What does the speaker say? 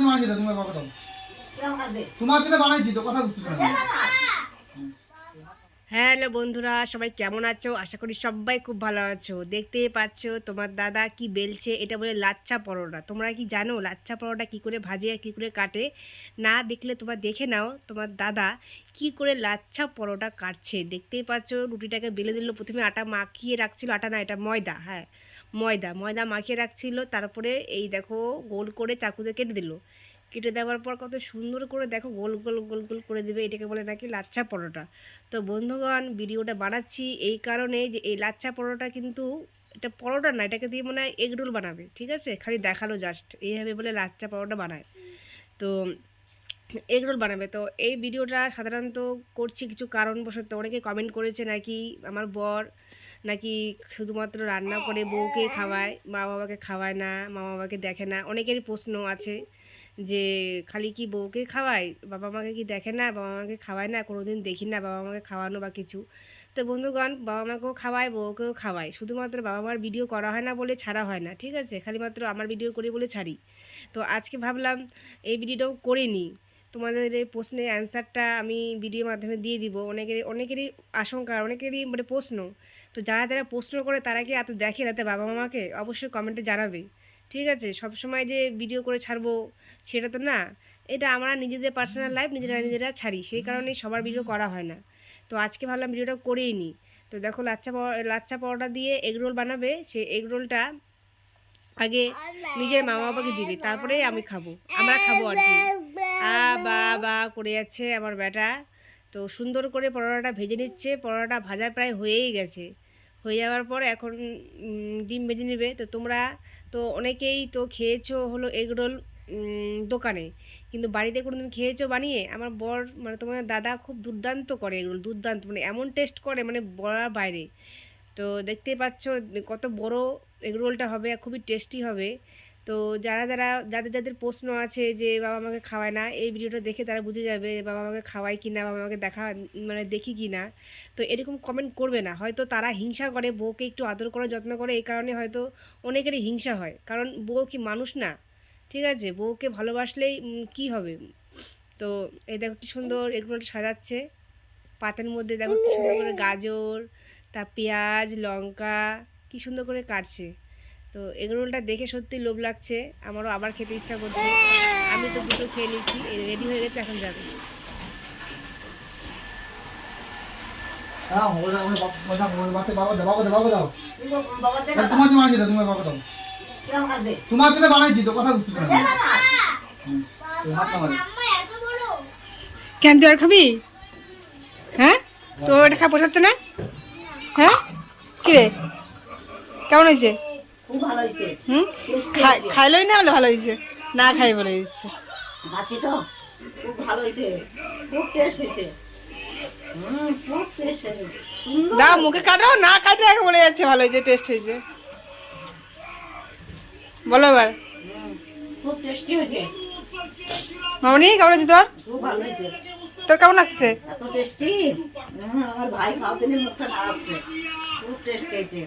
তোমার বাবা দাও। তোমার জন্য বানাইছি তো, কথা বুঝতেছো না। হ্যালো বন্ধুরা, সবাই কেমন আছো? আশা করি সবাই খুব ভালো আছো। দেখতেই পাচ্ছ তোমার দাদা কি বেলছে, এটা বলে লাচ্ছা পরোটা। তোমরা কি জানো লাচ্ছা পরোটা কি করে ভাজে আর কী করে কাটে? না দেখলে তোমার দেখে নাও তোমার দাদা কি করে লাচ্ছা পরোটা কাটছে। দেখতেই পাচ্ছ রুটিটাকে বেলে দিল, প্রথমে আটা মাখিয়ে রাখছিল, আটা না, এটা ময়দা হ্যাঁ। ময়দা ময়দা মাখিয়ে রাখছিল, তারপরে এই দেখো গোল করে চাকুতে কেটে দিল। কেটে দেওয়ার পর কত সুন্দর করে দেখো গোল গোল গোল গোল করে দেবে, এটাকে বলে নাকি লাচ্ছা পরোটা। তো বন্ধুগণ, ভিডিওটা বানাচ্ছি এই কারণে যে এই লাচ্ছা পরোটা কিন্তু এটা পরোটা না, এটাকে দিয়ে মনে হয় এগ রোল বানাবে, ঠিক আছে? খালি দেখাল জাস্ট এইভাবে বলে লাচ্ছা পরোটা বানায়। তো এগ রোল বানাবে। তো এই ভিডিওটা সাধারণত করছি কিছু কারণবশত, অনেকে কমেন্ট করেছে নাকি আমার বর নাকি শুধুমাত্র রান্না করে বউকে খাওয়ায় মা বাবাকে খাওয়ায় না মা বাবাকে দেখে না? অনেকেরই প্রশ্ন আছে যে, খালি কি বউকে খাওয়ায়? বাবা মাকে কি দেখে না? বাবা মাকে খাওয়ায় না? কোনোদিন দেখি না বাবা মাকে খাওয়ানো বা কিছু। তো বন্ধুগণ বাবা মাকেও খাওয়ায়, বউকেও খাওয়ায়। শুধুমাত্র বাবা মার ভিডিও করা হয় না বলে ছাড়া হয় না, ঠিক আছে? খালি মাত্র আমার ভিডিও করি বলে ছাড়ি। তো আজকে ভাবলাম, এই ভিডিওটাও করে নিই। তোমাদের এই প্রশ্নের অ্যান্সারটা আমি ভিডিওর মাধ্যমে দিয়ে দিব। অনেকেরই অনেকেরই আশঙ্কা অনেকেরই মানে প্রশ্ন। তো যারা যারা প্রশ্ন করে তারা কি এত দেখে তাতে বাবা মামাকে? অবশ্যই কমেন্টে জানাবে। ঠিক আছে? সব সময় যে ভিডিও করে ছাড়বো সেটা তো না। এটা আমরা নিজেদের পার্সোনাল লাইফ, নিজেরা নিজেরা ছাড়ি। সেই কারণে সবার ভিডিও করা হয় না। তো আজকে ভাবলাম ভিডিওটা করেই নিই তো দেখো লাচ্চা লাচ্চা পাউডার দিয়ে এগ রোল বানাবে। সেই এগ রোলটা আগে নিজের মা বাবাকে দিবে তারপরে আমি খাব। আমরা খাব আর কি। আ বা বা করে যাচ্ছে আমার বেটা তো সুন্দর করে পরোটাটা ভেজে নিচ্ছে পরোটাটা ভাজা প্রায় হয়েই গেছে। হয়ে যাওয়ার পর এখন ডিম ভেজে নেবে। তো তোমরা তো অনেকেই তো খেয়েছো হলো এগ রোল দোকানে। কিন্তু বাড়িতে কোনোদিন খেয়েছো বানিয়ে? আমার বর মানে তোমার দাদা খুব দুর্দান্ত করে এগুলো দুর্দান্ত। মানে এমন টেস্ট করে মানে বলার বাইরে। তো দেখতেই পাচ্ছ কত বড় এগরোলটা হবে আর খুবই টেস্টি হবে। তো যারা যারা, যাদের যাদের প্রশ্ন আছে যে বাবা আমাকে খাওয়ায় না, এই ভিডিওটা দেখে তারা বুঝে যাবে বাবা আমাকে খাওয়ায় কি না বাবা আমাকে দেখা মানে দেখি কি না তো এরকম কমেন্ট করবে না। হয়তো তারা হিংসা করে, বউকে একটু আদর করে যত্ন করে, এই কারণে হয়তো অনেকেরই হিংসা হয়। কারণ বউ কি মানুষ না? ঠিক আছে? বউকে ভালোবাসলেই কি হবে? তো এই দেখো কি সুন্দর এগুলো সাজাচ্ছে। পাতের মধ্যে দেখো কি সুন্দর করে গাজর তা পেঁয়াজ, লঙ্কা, কি সুন্দর করে কাটছে। তো এগরোলটা দেখে সত্যি লোভ লাগছে। আমারও আবার খেতে ইচ্ছা করছে। আমি তো দুটো খেয়ে নিচ্ছি রেডি হয়ে গেছে এখন যাবে। হ্যাঁ তোমার জন্য বানিয়েছি তোমার বাবা দাও। তোমার জন্য বানাইছি তো কথা বুঝতেছো না। হুম, এই হাতটা মারো। কেন তুই আর খাবি? হ্যাঁ? তো এটা খা পোষাচ্ছে না? হ্যাঁ? কিরে কেমন হয়েছে? হুম? খাই খাইলেই না বলে ভালো হয়েছে। না খাই বলে দিচ্ছে। ভাতি তো খুব ভালো হয়েছে। খুব টেস্ট হয়েছে। হুম খুব টেস্ট হয়েছে। সুন্দর। দা মুখে কাটো না কাটে বলে যাচ্ছে ভালো হয়েছে টেস্ট হয়েছে। বলো এবার। হুম, খুব টেস্টি হয়েছে। মামনি কেমন হয়েছে তোর? খুব ভালো হয়েছে। তোর কেমন লাগছে? এত টেস্টি আমার ভাই খাওয়াতে মুখটা নাড়াচ্ছে খুব টেস্ট হয়েছে।